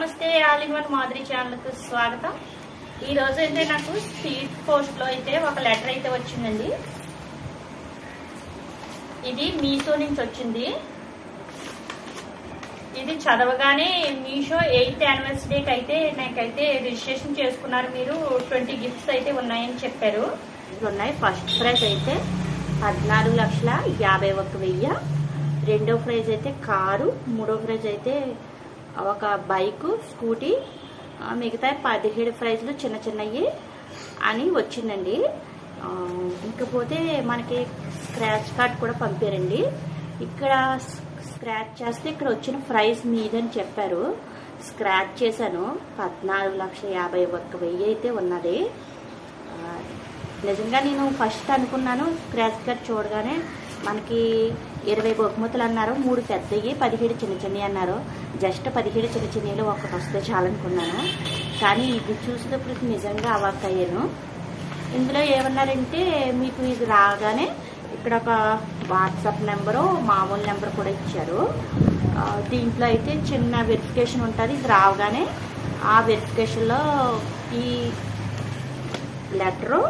నమస్తే all in one మాదిరి ఛానల్కి స్వాగతం. ఈ రోజు అయితే నాకు స్పీడ్ పోస్ట్లో అయితే ఒక లెటర్ అయితే వచ్చిందండి. ఇది మీషో నుంచి వచ్చింది. ఇది చదవగానే మీషో ఎయిత్ యానివర్సరీకి అయితే నాకైతే రిజిస్ట్రేషన్ చేసుకున్నారు మీరు. ట్వంటీ గిఫ్ట్స్ అయితే ఉన్నాయని చెప్పారు. ఉన్నాయి. ఫస్ట్ ప్రైజ్ అయితే పద్నాలుగు లక్షల యాభై ఒక్క వెయ్యి. రెండో ప్రైజ్ అయితే కారు. మూడో ప్రైజ్ అయితే ఒక బైక్ స్కూటీ మిగతా పదిహేడు ప్రైజ్లు చిన్న చిన్నవి అని వచ్చిందండి. ఇంకపోతే మనకి స్క్రాచ్ కార్డ్ కూడా పంపారండి. ఇక్కడ స్క్రాచ్ చేస్తే ఇక్కడ వచ్చిన ప్రైజ్ మీదని చెప్పారు. స్క్రాచ్ చేశాను. పద్నాలుగు లక్షల యాభై ఒక్క వెయ్యి అయితే ఉన్నది. నిజంగా నేను ఫస్ట్ అనుకున్నాను స్క్రాచ్ కార్డ్ చూడగానే మనకి ఇరవై బహుమతులు అన్నారు మూడు పెద్దవి పదిహేడు చిన్న చిన్నవి అన్నారు. జస్ట్ పదిహేడు చిన్న చిన్నవిలో ఒకటి వస్తే చాలనుకున్నాను. కానీ ఇది చూసినప్పుడు నిజంగా అవాక్ అయ్యాను. ఇందులో ఏమన్నారంటే మీకు ఇది రాగానే ఇక్కడ ఒక వాట్సాప్ నెంబరు మామూలు నెంబర్ కూడా ఇచ్చారు. దీంట్లో అయితే చిన్న వెరిఫికేషన్ ఉంటుంది. ఇది రాగానే ఆ వెరిఫికేషన్లో ఈ లెటరు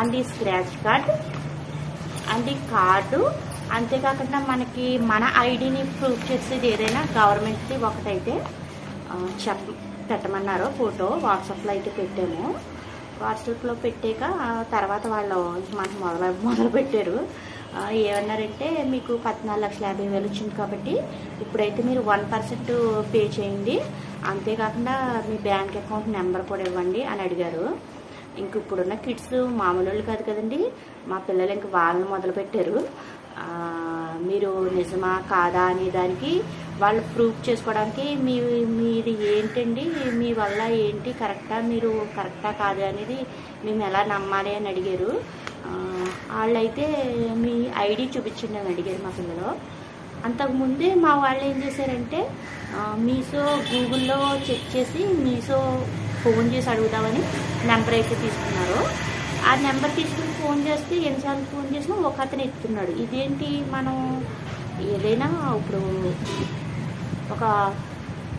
అండ్ ఈ స్క్రాచ్ కార్డ్ అంటే కార్డు అంతేకాకుండా మనకి మన ఐడిని ప్రూఫ్ చేసేది ఏదైనా గవర్నమెంట్ది ఒకటైతే చెప్ పెట్టమన్నారు ఫోటో వాట్సాప్లో అయితే పెట్టాము. వాట్సాప్లో పెట్టాక తర్వాత వాళ్ళు మనకు మొదలు మొదలు పెట్టారు ఏమన్నారంటే మీకు పద్నాలుగు లక్షల యాభై వేలు వచ్చింది కాబట్టి ఇప్పుడైతే మీరు వన్ పర్సెంట్ పే చేయండి. అంతేకాకుండా మీ బ్యాంక్ అకౌంట్ నెంబర్ కూడా ఇవ్వండి అని అడిగారు. ఇంక ఇప్పుడున్న కిడ్స్ మామూలు వాళ్ళు కాదు కదండి. మా పిల్లలు ఇంక వాళ్ళని మొదలుపెట్టారు. మీరు నిజమా కాదా అనే దానికి వాళ్ళు ప్రూఫ్ చేసుకోవడానికి మీ మీది ఏంటండి? మీ వల్ల ఏంటి? కరెక్టా? మీరు కరెక్టా కాదా అనేది మేము ఎలా నమ్మాలి అని అడిగారు. వాళ్ళైతే మీ ఐడి చూపించండి అని అడిగారు మా పిల్లలు. అంతకుముందే మా వాళ్ళు ఏం చేశారంటే మీషో గూగుల్లో చెక్ చేసి మీషో ఫోన్ చేసి అడుగుదామని నెంబర్ అయితే తీసుకున్నారు. ఆ నెంబర్ తీసుకుని ఫోన్ చేస్తే ఎన్నిసార్లు ఫోన్ చేసినా ఒక అతను ఎత్తున్నాడు ఇదేంటి మనం ఏదైనా ఇప్పుడు ఒక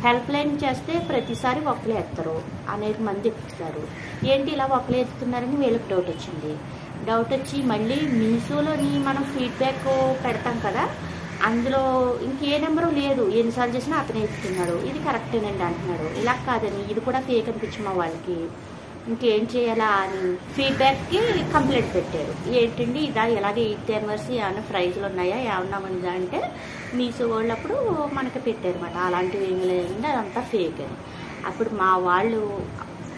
హెల్ప్ లైన్ చేస్తే ప్రతిసారి ఒకరు ఎత్తారు. అనేక మంది ఎత్తుతారు ఏంటి ఇలా ఒకరు ఎత్తున్నారని వీళ్ళకి డౌట్ వచ్చింది. డౌట్ వచ్చి మళ్ళీ మీషోలోని మనం ఫీడ్బ్యాక్ పెడతాం కదా అందులో ఇంకే నెంబరు లేదు. ఎన్నిసార్లు చేసినా అతనే ఇస్తున్నాడు ఇది కరెక్టేనండి అంటున్నాడు. ఇలా కాదని ఇది కూడా ఫేక్ అనిపించమా వాళ్ళకి. ఇంకేం చేయాలా అని ఫీడ్బ్యాక్కి కంప్లైంట్ పెట్టారు. ఏంటండి ఇదా? ఇలాగే ఎయిత్ యానివర్సరీ ఏమైనా ప్రైజ్లు ఉన్నాయా? ఏమన్నా ఉందా అంటే మీసో వాళ్ళప్పుడు మనకి పెట్టారు అనమాట అలాంటివి ఏమి లేదండి. అదంతా ఫేక్ అని. అప్పుడు మా వాళ్ళు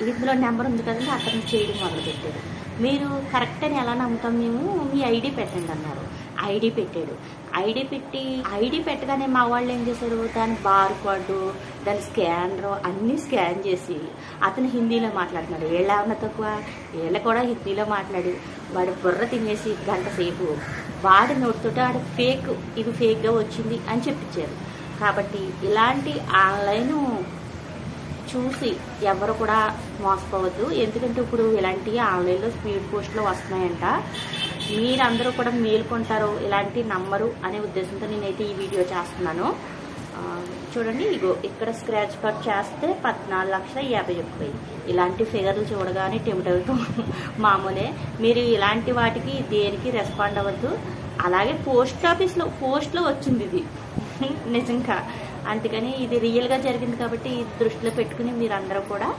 ఇందులో నెంబర్ ఉంది కదండి అతను చేయడం మొదలుపెట్టారు. మీరు కరెక్ట్ అని ఎలా నమ్ముతాం మేము? మీ ఐడి పెట్టండి అన్నారు. ఐడి పెట్టాడు. ఐడి పెట్టి ఐడి పెట్టగానే మా వాళ్ళు ఏం చేశారు? దాని బార్ కోడ్ దాని స్కానర్ అన్నీ స్కాన్ చేసి అతను హిందీలో మాట్లాడుతున్నాడు. వీళ్ళ ఉన్న తక్కువ? వీళ్ళ కూడా హిందీలో మాట్లాడి. వాడు బుర్ర తినేసి గంట సేపు వాడి నోటితోటి ఆడు ఫేక్ ఇది ఫేక్గా వచ్చింది అని చెప్పించారు. కాబట్టి ఇలాంటి ఆన్లైన్ చూసి ఎవరు కూడా మోసపోవద్దు. ఎందుకంటే ఇప్పుడు ఇలాంటివి ఆన్లైన్లో స్పీడ్ పోస్ట్లో వస్తున్నాయంట. మీరందరూ కూడా మేల్కొంటారు ఇలాంటి నమ్మరు అనే ఉద్దేశంతో నేనైతే ఈ వీడియో చేస్తున్నాను. చూడండి ఇగో ఇక్కడ స్క్రాచ్ కట్ చేస్తే పద్నాలుగు లక్షల యాభై ఒక్క ఇలాంటి ఫిగర్లు చూడగానే టెమిటవుతూ మామూలే. మీరు ఇలాంటి వాటికి దేనికి రెస్పాండ్ అవ్వద్దు. అలాగే పోస్ట్ ఆఫీస్లో పోస్ట్లో వచ్చింది ఇది. నిజంగా. అందుకని ఇది రియల్గా జరిగింది కాబట్టి ఇది దృష్టిలో పెట్టుకుని మీరందరూ కూడా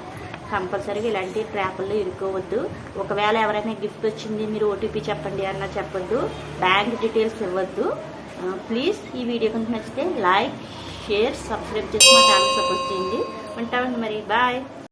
కంపల్సరీగా ఇలాంటి ట్రాపుల్లో ఇరుక్కోవద్దు. ఒకవేళ ఎవరైనా గిఫ్ట్ వచ్చింది మీరు ఓటీపీ చెప్పండి అన్న చెప్పొద్దు. బ్యాంక్ డీటెయిల్స్ ఇవ్వద్దు. ప్లీజ్ ఈ వీడియో కనుక నచ్చితే లైక్ షేర్ సబ్స్క్రైబ్ చేసి మా ఛానల్ సపోర్ట్ చేయండి. ఉంటామండి మరి. బాయ్.